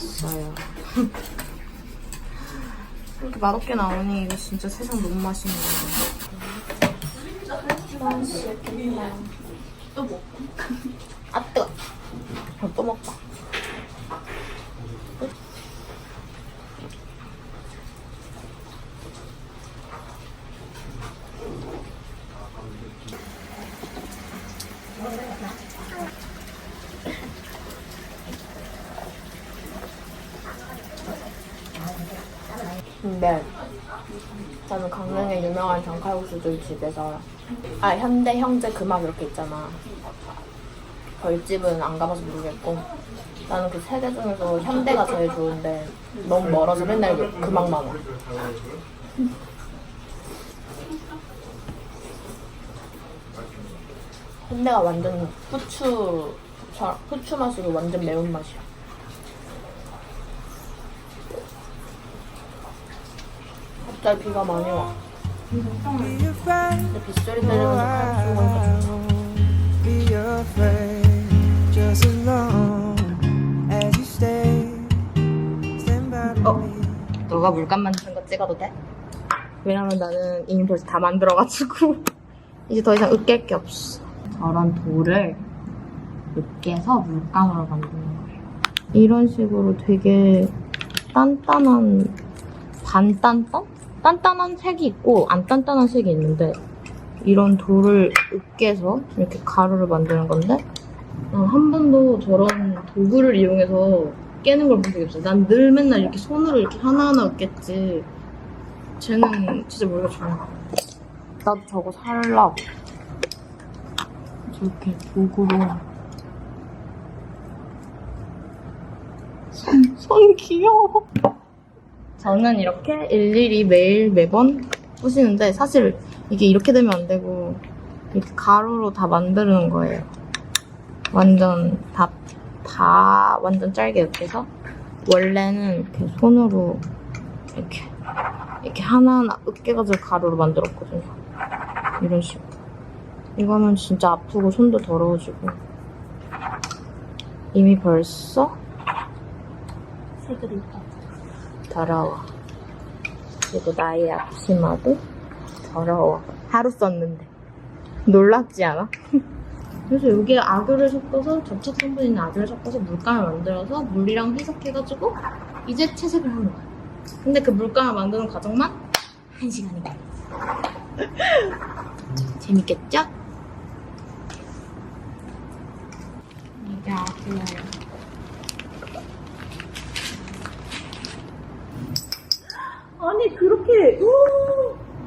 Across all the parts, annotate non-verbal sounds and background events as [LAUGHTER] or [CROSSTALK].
왔어요. 이렇게 맛없게 나오니 이거 진짜 세상 너무 맛있네. 또 먹고. 아 뜨거. 어, 또 먹자. 근데 저는 강릉에 유명한 장칼국수들 집에서 아 현대 형제 금악 이렇게 있잖아. 별집은 안 가봐서 모르겠고. 나는 그 세 개 중에서 현대가 제일 좋은데 너무 멀어서 맨날 금악만 와 현대가 완전 후추 후추 맛으로 완전 매운 맛이야 갑자기 비가 많이 와. 근데 빗소리 들으면서 먹으니까 좋다 won't be afraid. Just as long as you stay, stand by me. 너가 물감 만드는 거 찍어도 돼? 왜냐면 나는 이미 벌써 다 만들어가지고 [LAUGHS] 이제 더 이상 으깰 게 없어 저런 돌을 으깨서 물감으로 만드는 거예요 이런 식으로 되게 단단한 반단단? 단단한 색이 있고 안 단단한 색이 있는데 이런 돌을 으깨서 이렇게 가루를 만드는 건데 난한 번도 저런 도구를 이용해서 깨는 걸 본 적이 없어. 난늘 맨날 이렇게 손으로 이렇게 하나하나 으깼지. 쟤는 진짜 모르겠어. 나도 저거 살라고. 저렇게 도구로. 손, [LAUGHS] 손 귀여워. 저는 이렇게 일일이 매일 매번 부시는데 사실 이게 이렇게 되면 안 되고 이렇게 가루로 다 만드는 거예요. 완전 다, 다 완전 짧게 으깨서 원래는 이렇게 손으로 이렇게 이렇게 하나하나 으깨가지고 가루로 만들었거든요. 이런 식으로. 이거는 진짜 아프고 손도 더러워지고 이미 벌써 새들이 더러워. 그리고 나의 앞치마도 더러워. 하루 썼는데. 놀랍지 않아? [LAUGHS] 그래서 여기에 아교를 섞어서 접착 성분 있는 아교를 섞어서 물감을 만들어서 물이랑 해석해가지고 이제 채색을 하는 거야. 근데 그 물감을 만드는 과정만 한 시간이 걸려. [LAUGHS] 재밌겠죠? 이게 아교예요. 아니 그렇게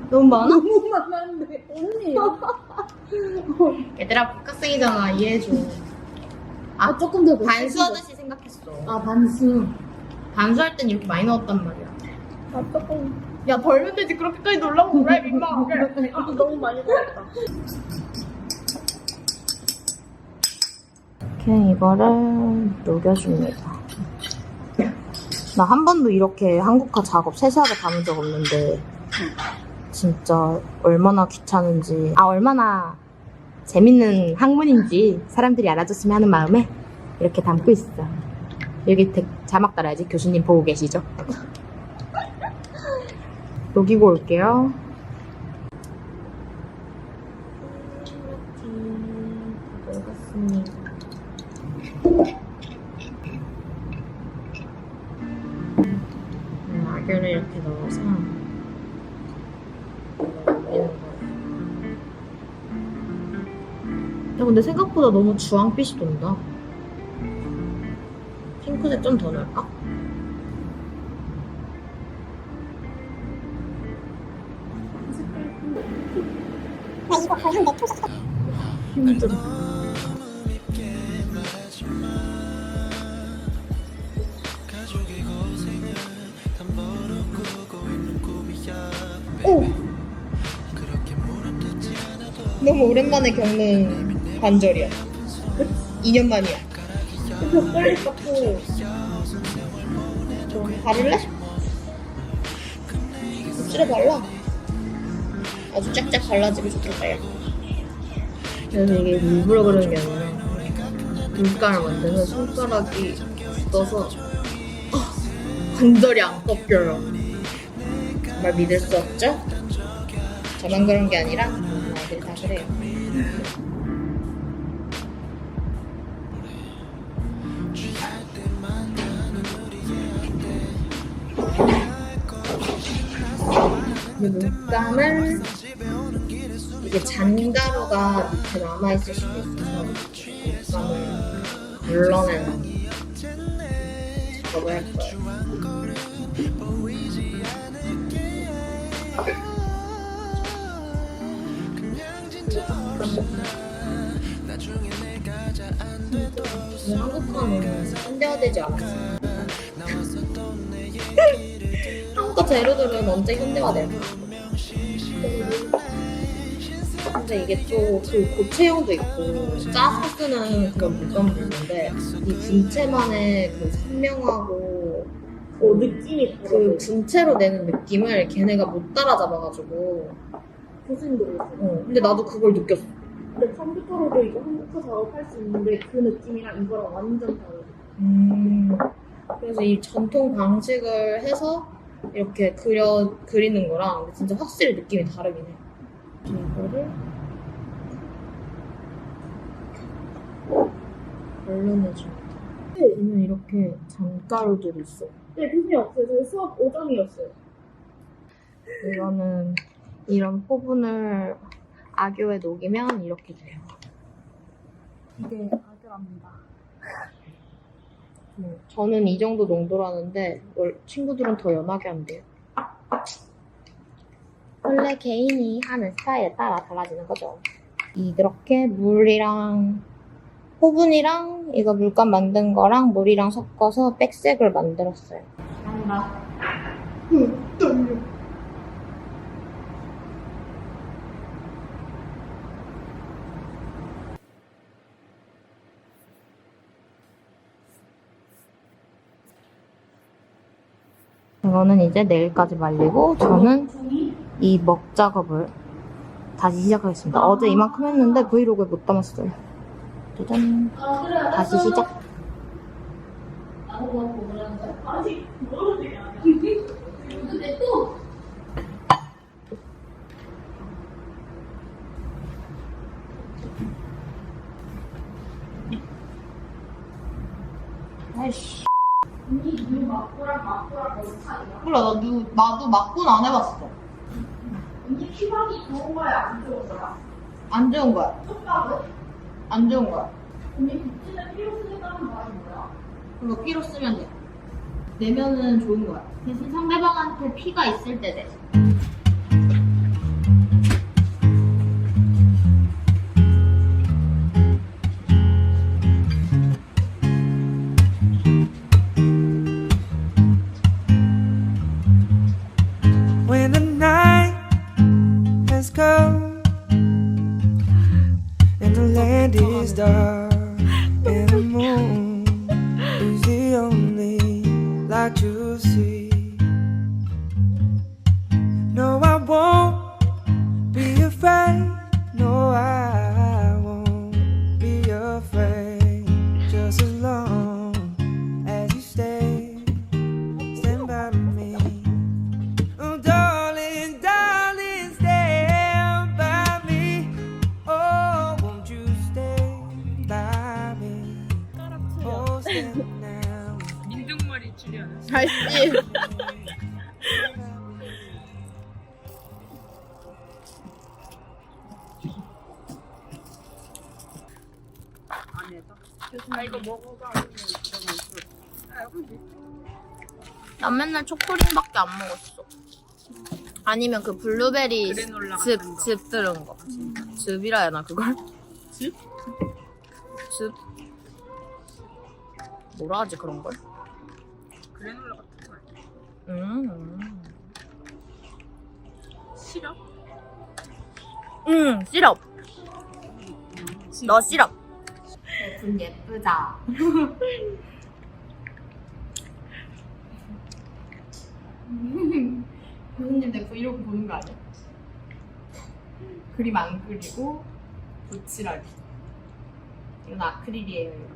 너무 많아? 너무 많았는데 언니 [LAUGHS] 얘들아 복학생이잖아 이해해줘. 아 조금 더 반수하듯이 생각했어. 아 반수 반수할 땐 이렇게 많이 넣었단 말이야. 아 조금 야 벌면 되지 그렇게까지 놀라고 그래 민망하게. [LAUGHS] 아 너무 많이 넣었다 이렇게 이거를 녹여줍니다. 나 한 번도 이렇게 한국화 작업 세세하게 담은 적 없는데 진짜 얼마나 귀찮은지 아 얼마나 재밌는 학문인지 사람들이 알아줬으면 하는 마음에 이렇게 담고 있어. 여기 대- 자막 달아야지 교수님 보고 계시죠? [LAUGHS] 녹이고 올게요. 야, 근데 생각보다 너무 주황빛이 돈다. 핑크색 좀 더 넣을까? 오! 너무 오랜만에 겪는 관절이야. 2년 만이야. 초콜릿 같고. 좀 바를래? 껍질에 발라. 아주 쫙쫙 발라지고 좋겠다, 야. 그래서 이게 일부러 그러는 게 아니라 물감을 만드는 손가락이 굳어서 아, 관절이 안 꺾여요. 정말 믿을 수 없죠? 저만 그런 게 아니라 모든 아이들이 다 그래요. 이 물감을 이게 잔가루가 밑에 남아있을 수도 있어서 물감을 걸러내는 작업을 할 거예요. 왜 한국화는 현대화되지 않았어 요. 한국화 재료들은 언제 현대화될까? 근데 이게 또 그 고체형도 있고 짜서 쓰는 그런 물감도 있는데 이 분체만의 그 선명하고 어, 느낌이 그. 분체로 내는 느낌을 걔네가 못 따라잡아가지고 교수님들이 있어요. 어, 근데 나도 그걸 느꼈어 근데 컴퓨터로도 이거 한국화 작업할 수 있는데 그 느낌이랑 이거랑 완전 다르고. 음, 그래서 이 전통 방식을 해서 이렇게 그려 그리는 거랑 진짜 확실히 느낌이 다르긴 해. 이거를 걸러내줘. 얘는 이렇게 잔가루들이 있어. 네, 교수님 없어요. 저희 수업 5점이었어요. 이거는 이런 포분을 악교에 녹이면 이렇게 돼요. 이게 아들합니다. 음, 저는 이 정도 농도라는데 월- 친구들은 더 연하게 한대요. 원래 개인이 하는 스타일에 따라 달라지는 거죠. 이렇게 물이랑 호분이랑 이거 물감 만든 거랑 물이랑 섞어서 백색을 만들었어요. 한다. 이거는 이제 내일까지 말리고 저는 이 먹 작업을 다시 시작하겠습니다. 어제 이만큼 했는데 브이로그에 못 담았어요. 짜잔. 다시 시작. 아이씨. 몰라, 나도, 막군 안 해봤어. 언니 피박이 좋은 거야, 안 좋은 거야? 안 좋은 거야. 촉각은? 안 좋은 거야. 언니 빗질에 필요 쓰겠다는 말이 뭐야? 그거 피로 쓰면 돼. 내면은 좋은 거야. 대신 상대방한테 피가 있을 때 돼. 맨날 초코링밖에 안 먹었어. 아니면 그 블루베리 그래놀라 즙, 같은 거. 즙 들은 거. 즙이라 해야 하나, 그걸? 즙? 즙? 뭐라 하지, 그런 걸? 그래놀라 같은 거 아니야? 음. 싫어? 음, 시럽. 너 시럽. 분 예쁘다. [LAUGHS] 교수님 내 브이로그 보는 거 아니야? 그림 안 그리고 붓칠하기. 이건 아크릴이에요. 여러분.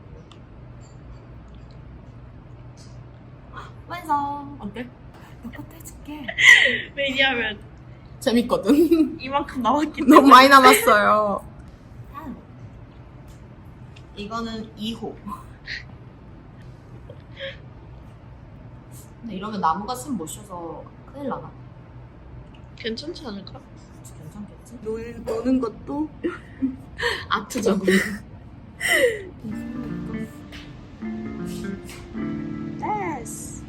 완성. 어때? 너 것도 해줄게. [LAUGHS] 왜냐면 재밌거든. [LAUGHS] 이만큼 나왔기 너무 많이 남았어요. 이거는 2호. 근데 이러면 나무가 숨못 쉬어서 큰일 나나? 괜찮지 않을까? 괜찮겠지? 노, 노는 것도 [LAUGHS] 아트적으로. 됐어. [LAUGHS]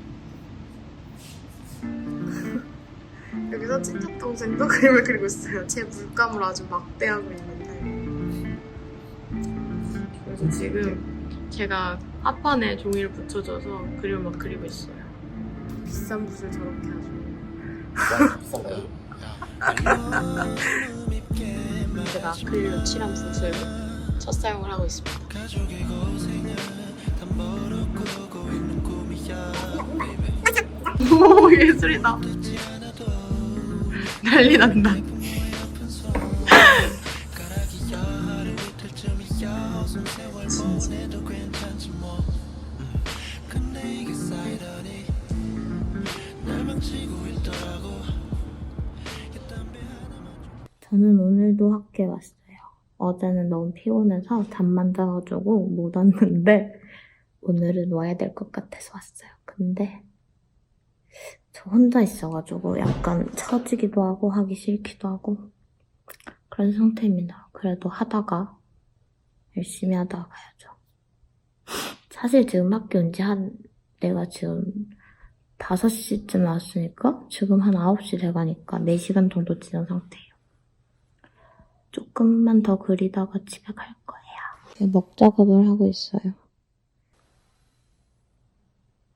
[LAUGHS] 여기서 친척 동생도 그림을 그리고 있어요. 제 물감을 아주 막대하고 있는데. 그래서 지금 제가 합판에 종이를 붙여줘서 그림을 막 그리고 있어요. 비싼 붓을 저렇게 하죠. 제가 아크릴로 칠한 붓을 첫 사용을 하고 있습니다. 오 예술이다. 난리 난다. 저는 오늘도 학교에 왔어요. 어제는 너무 피곤해서 잠만 자가지고 못 왔는데 오늘은 와야 될 것 같아서 왔어요. 근데 저 혼자 있어가지고 약간 처지기도 하고 하기 싫기도 하고 그런 상태입니다. 그래도 하다가 열심히 하다가 가야죠. 사실 지금 학교 온 지 한 내가 지금 5시쯤 왔으니까 지금 한 9시 돼가니까 4시간 정도 지난 상태예요. 조금만 더 그리다가 집에 갈 거예요. 먹 작업을 하고 있어요.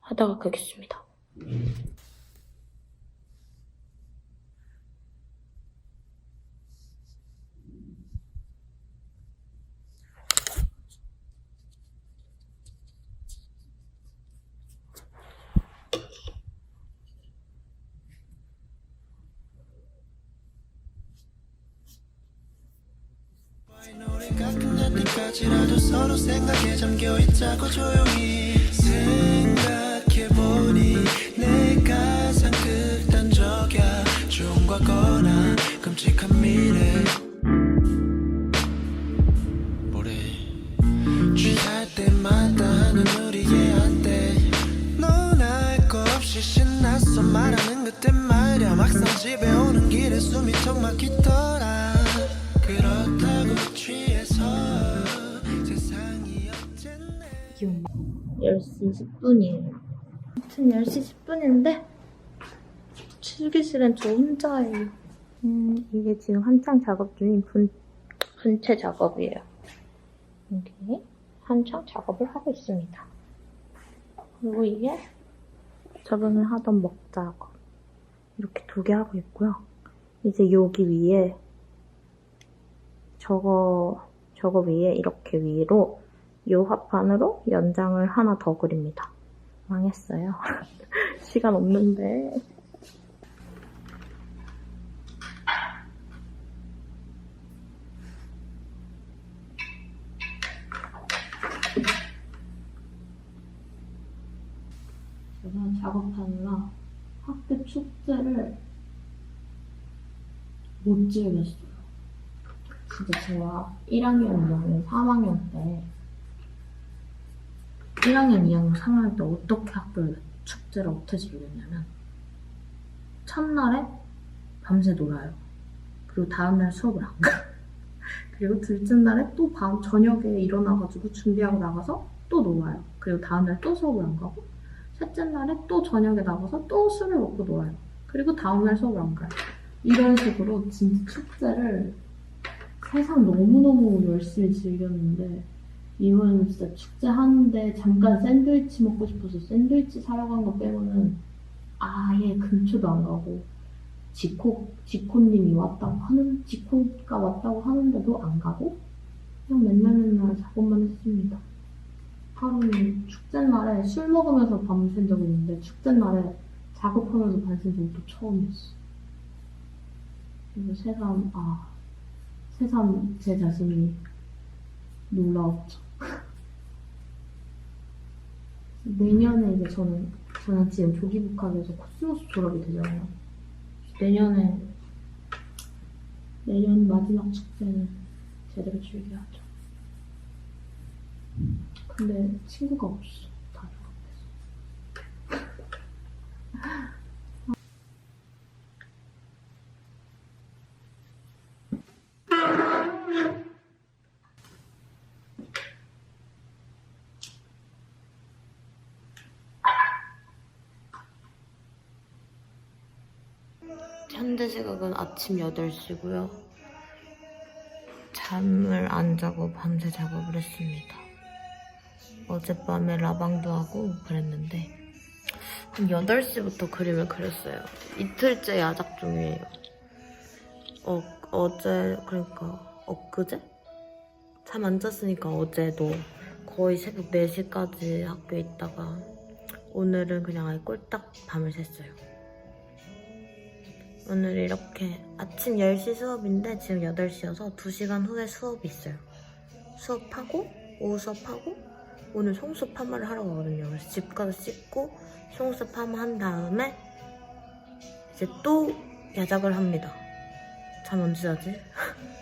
하다가 끄겠습니다. 숨이 턱 막히더라 그렇다고 취해서 세상이 어쨌네 10시 10분이에요. 아무튼 10시 10분인데 실기실엔 저 혼자예요. 음, 이게 지금 한창 작업 중인 분, 분체 작업이에요. 여기 한창 작업을 하고 있습니다. 그리고 이게 저번에 하던 먹 작업. 이렇게 두 개 하고 있고요. 이제 여기 위에 저거, 저거 위에 이렇게 위로 이 화판으로 연장을 하나 더 그립니다. 망했어요. [LAUGHS] 시간 없는데. 제가 작업하느라 학교 축제를 못 즐겼어요. 진짜 제가 1학년, 2학년, 3학년 때 1학년, 2학년, 3학년 때 어떻게 학교 축제를 어떻게 즐겼냐면 첫날에 밤새 놀아요. 그리고 다음날 수업을 안 가. [LAUGHS] 그리고 둘째 날에 또 밤 저녁에 일어나가지고 준비하고 나가서 또 놀아요. 그리고 다음날 또 수업을 안 가고 셋째 날에 또 저녁에 나가서 또 술을 먹고 놀아요. 그리고 다음날 수업을 안 가요. 이런 식으로 진짜 축제를 세상 너무너무 열심히 즐겼는데 이번에는 진짜 축제 하는데 잠깐 샌드위치 먹고 싶어서 샌드위치 사러 간 거 빼고는 아예 근처도 안 가고 지코 지코님이 왔다고 하는 지코가 왔다고 하는데도 안 가고 그냥 맨날 맨날 작업만 했습니다. 하루는 축제 날에 술 먹으면서 밤샌 적이 있는데 축제 날에 작업하면서 밤샌 적이 또 처음이었어. 그래서 새삼, 아, 새삼 제 자신이 놀라웠죠. 내년에 이제 저는, 저는 지금 조기 복학에서 코스모스 졸업이 되잖아요. 내년에, 내년 마지막 축제는 제대로 즐겨야죠. 근데 친구가 없어. 다 졸업해서. 현재 시각은 아침 8시고요. 잠을 안 자고 밤새 작업을 했습니다. 어젯밤에 라방도 하고 그랬는데 한 8시부터 그림을 그렸어요. 이틀째 야작 중이에요. 어, 어제 그러니까 엊그제? 잠 안 잤으니까 어제도 거의 새벽 4시까지 학교에 있다가 오늘은 그냥 아예 꼴딱 밤을 샜어요. 오늘 이렇게 아침 10시 수업인데 지금 8시여서 2시간 후에 수업이 있어요. 수업하고 오후 수업하고 오늘 송수 파마를 하러 가거든요. 그래서 집 가서 씻고 송수 파마 한 다음에 이제 또 야작을 합니다. 잠 언제 자지? [LAUGHS]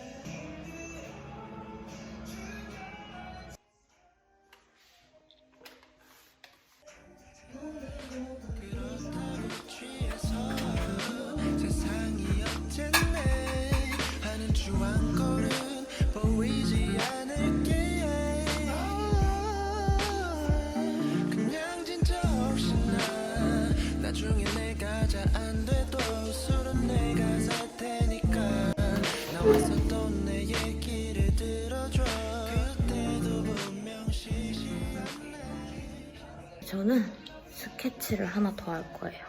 스케치를 하나 더 할 거예요.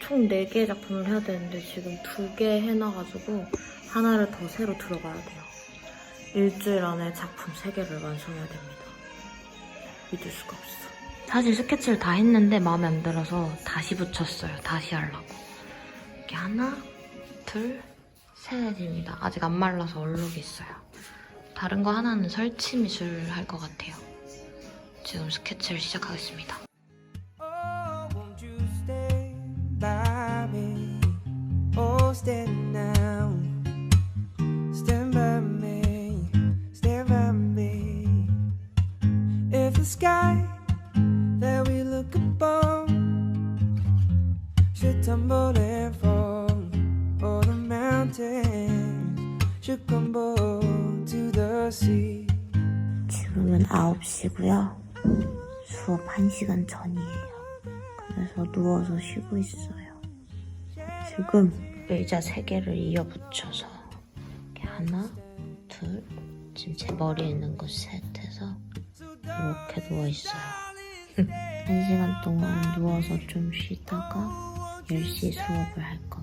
총 4개의 작품을 해야 되는데 지금 2개 해놔가지고 하나를 더 새로 들어가야 돼요. 일주일 안에 작품 3개를 완성해야 됩니다. 믿을 수가 없어. 사실 스케치를 다 했는데 마음에 안 들어서 다시 붙였어요. 다시 하려고. 이렇게 하나, 둘, 셋입니다. 아직 안 말라서 얼룩이 있어요. 다른 거 하나는 설치 미술 할 것 같아요. 지금 스케치를 시작하겠습니다. 누워서 쉬고 있어요. 지금 의자 3개를 이어 붙여서 이렇게 하나, 둘, 지금 제 머리에 있는 거 셋 해서 이렇게 누워 있어요. [LAUGHS] 1시간 동안 누워서 좀 쉬다가 10시 수업을 할 겁니다.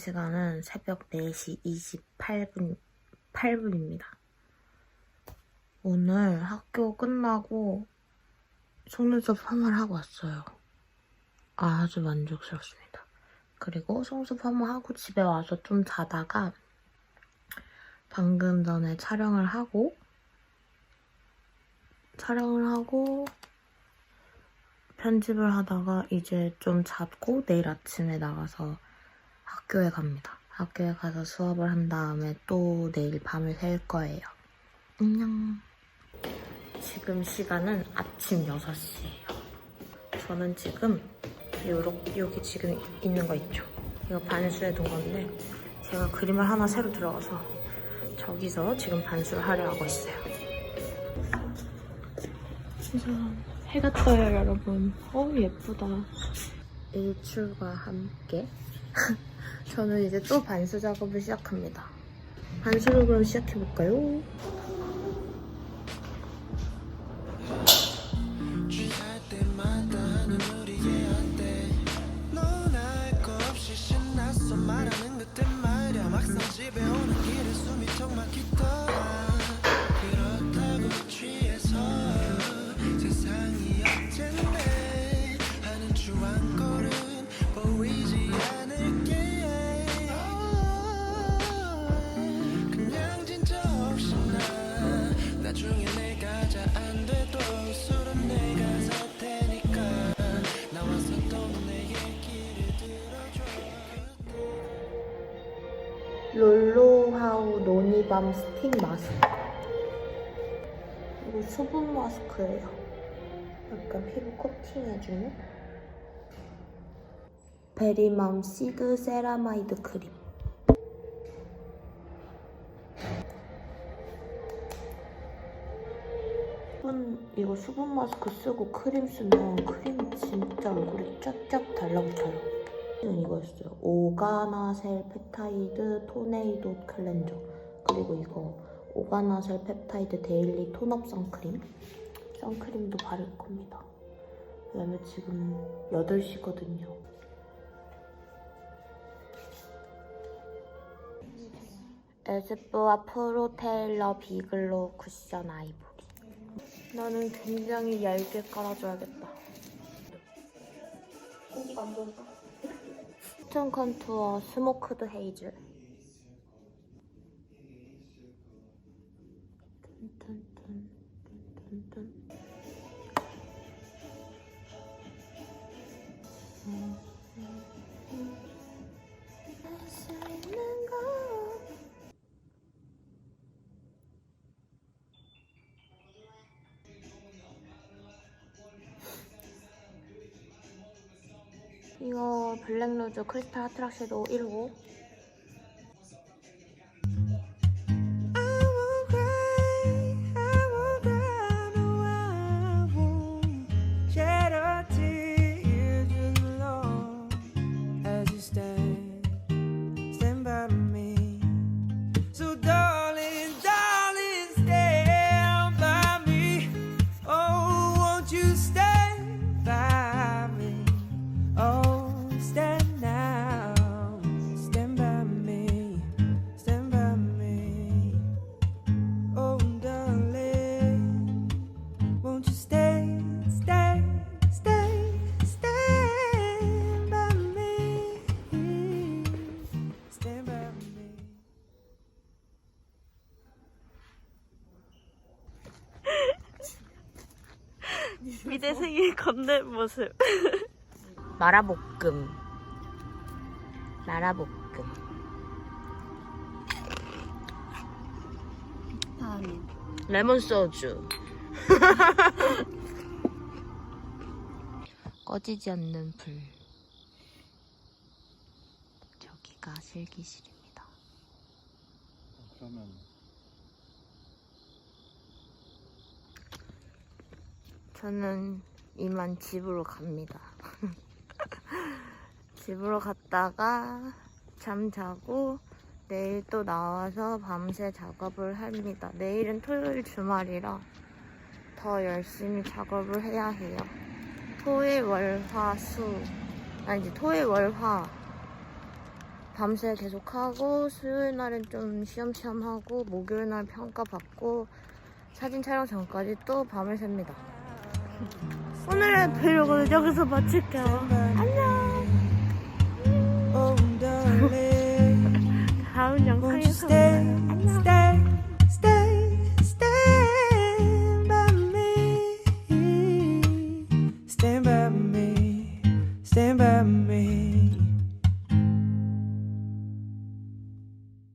시간은 새벽 4시 28분 8분입니다. 오늘 학교 끝나고 속눈썹 파마를 하고 왔어요. 아주 만족스럽습니다. 그리고 속눈썹 파마하고 집에 와서 좀 자다가 방금 전에 촬영을 하고 촬영을 하고 편집을 하다가 이제 좀 잤고 내일 아침에 나가서 학교에 갑니다. 학교에 가서 수업을 한 다음에 또 내일 밤을 샐 거예요. 안녕. 지금 시간은 아침 6시예요. 저는 지금 요렇게 여기 지금 있는 거 있죠? 이거 반수해 둔 건데 제가 그림을 하나 새로 들어가서 저기서 지금 반수를 하려 하고 있어요. 짜잔. 해가 떠요, 여러분. 어우, 예쁘다. 일출과 함께 [LAUGHS] 저는 이제 또 반수 작업을 시작합니다. 반수를 그럼 시작해볼까요? 노니밤 스틱 마스크. 이거 수분 마스크예요. 약간 피부 코팅해주는. 베리맘 시드 세라마이드 크림. 수분, 이거 수분 마스크 쓰고 크림 쓰면 크림이 진짜 얼굴에 쫙쫙 달라붙어요. 는 이거였어요. 오가나셀 펩타이드 토네이도 클렌저 그리고 이거 오가나셀 펩타이드 데일리 톤업 선크림 선크림도 바를 겁니다. 왜냐면 지금 8시거든요. 에스쁘아 프로 테일러 비글로 쿠션 아이보리 나는 굉장히 얇게 깔아줘야겠다. 톤 컨투어 스모크드 헤이즐 이거 블랙로즈 크리스탈 하트락 섀도우 1호 미대 생일 건넨 모습. [LAUGHS] 마라볶음. 마라볶음. 레몬 소주. [LAUGHS] 꺼지지 않는 불. 저기가 실기실입니다. 그러면 저는 이만 집으로 갑니다. [LAUGHS] 집으로 갔다가 잠 자고 내일 또 나와서 밤새 작업을 합니다. 내일은 토요일 주말이라 더 열심히 작업을 해야 해요. 토일 월 화 수 아니지 토일 월 화 밤새 계속 하고 수요일 날은 좀 쉬엄쉬엄 하고 목요일 날 평가 받고 사진 촬영 전까지 또 밤을 샙니다. 오늘의 브이로그는 여기서 마칠게요. 안녕. Darling. 다음 영상에서